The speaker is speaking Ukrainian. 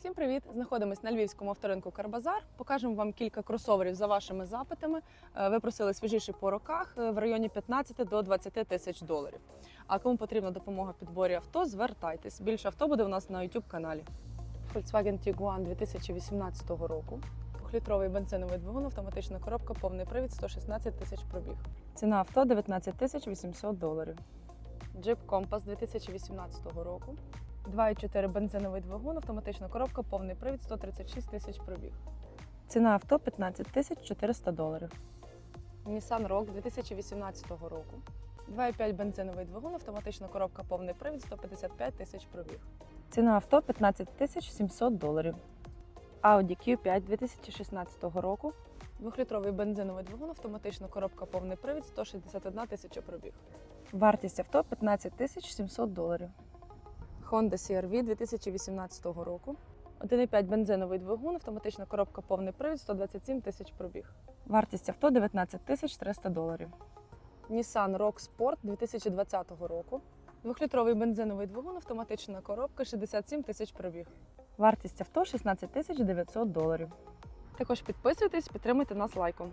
Всім привіт! Знаходимось на львівському авторинку Карбазар. Покажемо вам кілька кросоверів за вашими запитами. Е, Ви просили свіжіші по роках е, в районі 15 до 20 тисяч доларів. А кому потрібна допомога в підборі авто, звертайтесь. Більше авто буде у нас на youtube каналі. Volkswagen Tiguan 2018 року. Двохлітровий бензиновий двигун, автоматична коробка, повний привід, 116 тисяч пробіг. Ціна авто 19 тисяч 800 доларів. Jeep Compass 2018 року. 2,4 бензиновий двигун, автоматична коробка, повний привід, 136 тисяч пробіг. Ціна авто 15 тисяч 400 доларів. Nissan Rogue 2018 року. 2,5 бензиновий двигун, автоматична коробка, повний привід, 155 тисяч пробіг. Ціна авто 15 тисяч 700 доларів. Audi Q5 2016 року. Двохлітровий бензиновий двигун, автоматична коробка, повний привід, 161 тисяча пробіг. Вартість авто 15 тисяч 700 доларів. Honda CR-V 2018 року. 1,5 бензиновий двигун, автоматична коробка, повний привід, 127 тисяч пробіг. Вартість авто 19 тисяч 300 доларів. Nissan Rogue Sport 2020 року. Двохлітровий бензиновий двигун, автоматична коробка, 67 тисяч пробіг. Вартість авто 16 тисяч 900 доларів. Також підписуйтесь, підтримуйте нас лайком.